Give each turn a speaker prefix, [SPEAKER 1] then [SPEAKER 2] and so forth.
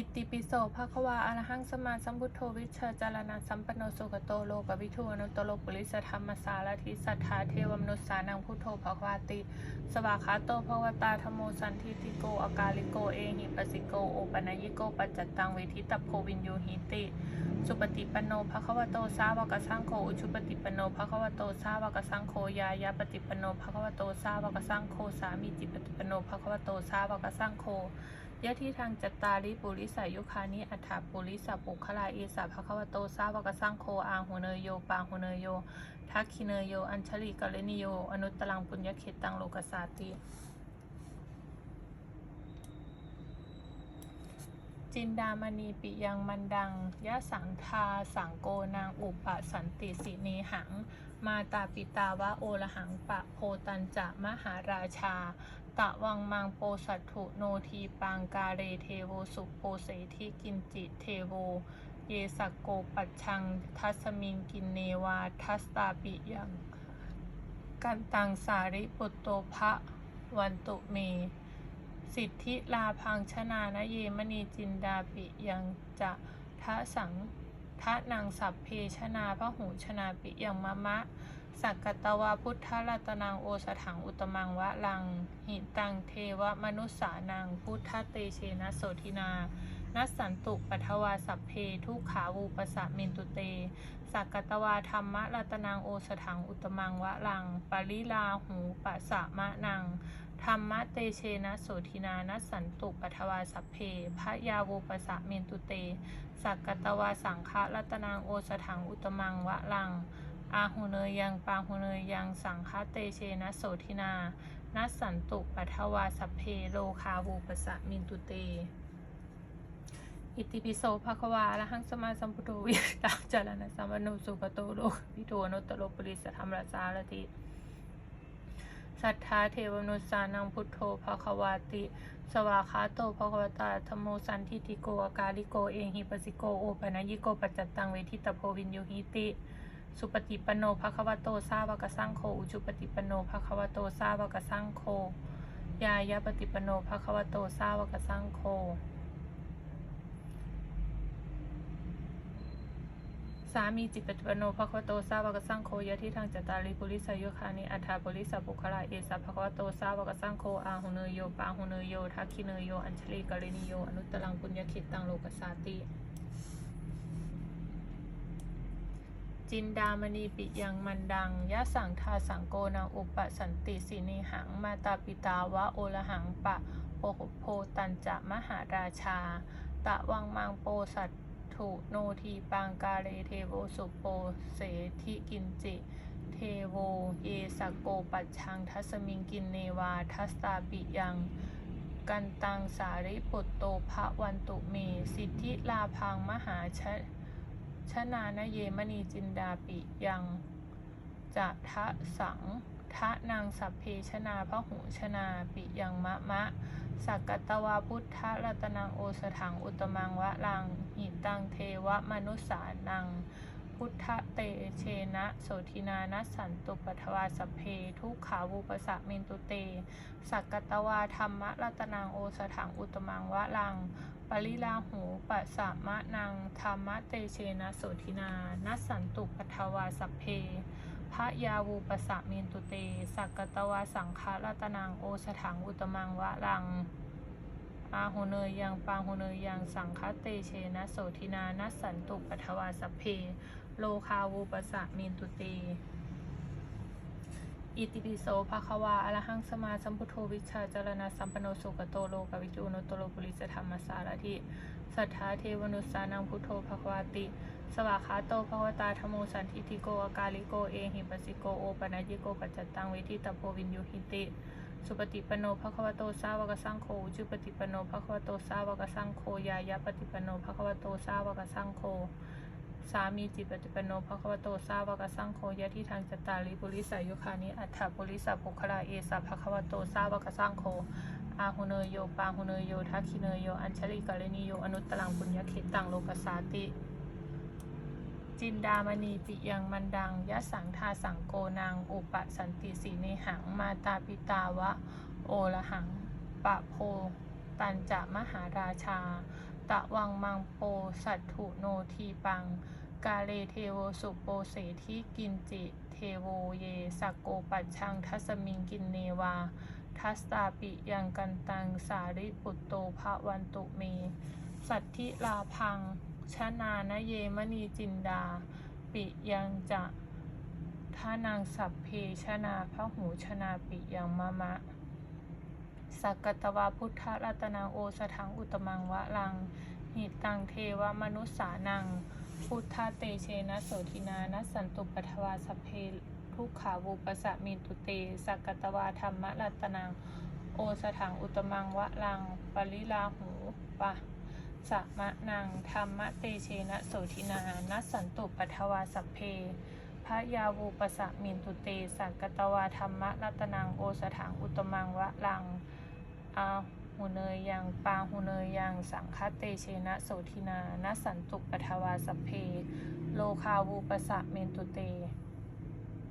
[SPEAKER 1] อิติปิโสภะคะวาอระหังสมาสัมพุทโธวิชชาจารณะสัมปันโนสุขโตโลกวิทูอนุตโลปุริสธรรมสารทิสัทธาเทวมนุษสานังพุทโธภควาติ สวากขาโตภวตาธโมสันทิติโกอากาลิโกเอหิปสิโกโอปัญญิโกปัจจตังเวทิตัพโพวินโยหิติ สุปฏิปันโนภควโตสาวกสังโฆอุชุปฏิปันโนภควโตสาวกสังโฆยายาปฏิปันโนภควโตสาวกสังโฆสามีจิปฏิปันโนภควโตสาวกสังโฆ ยะที่ทางจัตตาริปุริสายุคานิอัฏฐปุริสปุคลาเอสาภควโตสาวกสังโฆอางหุเนยโยปางหุเนยโยทักขิเนยโย อัญชลีกะเลนิโย อนุตตรังปุญญเขตตังโลกสาติ จินดามณีปิยังมันดัง ยะสังทาสังโกนางอุปสันติสิเนหัง มาตาปิตาวะโอละหังปะโพตันจะมหาราชา ตะวังมังโปสัตถุโนทีปังกาเรเทโวสุโปเสทิกินจิเทโว เยสกโกปัชชัง ทัสมิงกินเนวา ทัสตาปิยังกันตังสาริปุตโตภะวันตุเม สิทธิลาพังชนานเยมณีจินดาปิยังจะทะสังทะนางสัพเพชนาพระหูชนาปิยังมะมะ สักกตวาพุทธรัตนังโอสถังอุตมังวะลัง หิตังเทวมนุสสานังพุทธเตเชนะโสทินานัสสันตุปัทวาสัพเพทุขาวูปสะมินตุเต สักกตวาธรรมรัตนังโอสถังอุตมังวะลัง ปริลาหูปัสะมะนัง ธรรมะเตเชนะโสทินานัสสันตุปัทวาสัพเพพระยาวูปสะเมนตุเต สักกตวาสังฆรัตนังโอสถังอุตมังวะลัง อาหุเนยยังปาหุเนยยังสังฆเตเชนะโสทินานัสสันตุปัทวาสัพเพโลคาวูปสะมินตุเต อิติปิโสภควาอะหังสมาสัมพุทโธวิตาจารณะสัมปนโนสุขโตโลกวิโทอนุตโลปุริสธรรมราสารติสัทธาเทวมนุสานังพุทโธภควาติ สวากขาโตภควตาธโมสันทิติโกอากาลิโกเอหิปัสิโกโอปนะยิโกปัจจตตังเวทิตโพวินโยหิติ สุปฏิปันโนภควโตสาวกสังโฆอุจุปฏิปันโนภควโตสาวกสังโฆยายาปฏิปโนภควโตสาวกสังโฆสามีจิตปฏิปโนภควโตสาวกสังโฆยะที่ทางจตาริปุริสายุคานิอัฏฐาปุริสปุคลาเอสะภควโตสาวกสังโฆอาหุเนโยปาหุเนโยทักขิเนโย อัญชลีกะเรนิโย อนุตตรังปุญญคิตังโลกสาติ จินดามณีปิยังมันดังยะสังทาสังโกนางอุปสันติสิเนหัง มาตาปิตาวะโอละหังปะโปโพตันจะมหาราชา ตะวังมังโปสัตถุโนทีปังกาเรเทโวสุโปเสทิกินจิเทโวเยสโกปัชชังทัสมิงกินเนวาทัสตาปิยัง กันตังสาริปุตโตภะวันตุเม สิทธิลาพังมหาชะ ชนานเยมณีจินดาปิยังจะทะสังทะนางสัพเพชนาพระหูชนาปิยังมะมะ สักกตวาพุทธรัตนังโอสถังอุตมังวะลังหิตังเทวมนุษสานัง พุทธเตเชนะ โสทินานัสสันตุปัทวาสเพ ทุกขาวูปสะเมนตุเต สักกตวาธรรมรัตนังโอสถังอุตมังวะลัง ปริลาหูปัสสะมะนังธรรมะเตเชนะโสทินานัสสันตุปัทวาสเพพระยาวูปสะเมนตุเต สักกตวาสังฆรัตนังโอสถังอุตมังวะลังอาหุเนยยังปางหุเนยยังสังฆเตเชนะโสทินานัสสันตุปัทวาสเพ โลคาวูปสะเมนตุเต อิติปิโสภะคะวาอะระหังสมาสัมพุทโธวิชาจารณะสัมปโนสุขโตโลกวิจูโนโตโลปุริสธรรมสารทิสัทธาเทวนุสานังพุทโธภควาติ สวากขาโตภควตาธโมสันทิติโกอากาลิโกเอหิปัสสิโกโอปะนะยิโกปัจจตังเวทิตาโพวินโยหิติ สุปฏิปโนภควโตสาวกสังโฆจุปฏิปโนภควโตสาวกสังโฆยายาปฏิปโนภควโตสาวกสังโฆ สามีจิตปฏิปันโนภควโตสาวกสังโฆยะที่ทางจตาริปุริสายุคานิอัฏฐปุริสปุคลาเอสะภควโตสาวกสังโฆอาหุเนยโยปาหุเนยโยทักขิเนยโย อัญชลิกะเรนิโย อนุตตรังปุญญคิตังโลกสาติ จินดามณีปิยังมันดังยะสังทาสังโกนาง อุปสันติสีเนหัง มาตาปิตาวะ โอละหัง ปะโพ ตันจะมหาราชา ตะวังมังโป สัตถุโนทีปัง กาเลเทโวสุโปเสทิกินจิ เทโวเยสักโกปัชชังทัสมิงกินเนวา ทัสตาปิยังกันตังสาริปุตโตภะวันตุเม สัตธิลาพัง ชนานเยมณีจินดา ปิยังจะทานังสัพเพชนาพระหูชนาปิยังมะมะ สักกตวาพุทธรัตนาโอสถังอุตมังวะลัง หิตังเทวมนุสสานัง พุทธเตเชนะโสทินานะสันตุปทวาสเพทุกขาวูปสะมินตุเต สักกตวาธรรมรัตนัง โอสถังอุตมังวะลัง ปริลาหูปะสะมะนังธรรมเตเชนะโสทินานะสันตุปทวาสเพพระยาวูปสะมินตุเตสักกตวาธรรมรัตนังโอสถังอุตมังวะลัง อาหูเนยยังปาหูเนยยังสังคเตเชนะโสทินา นสันตุปทวาสเพ โลคาวูปสะเมนตุเต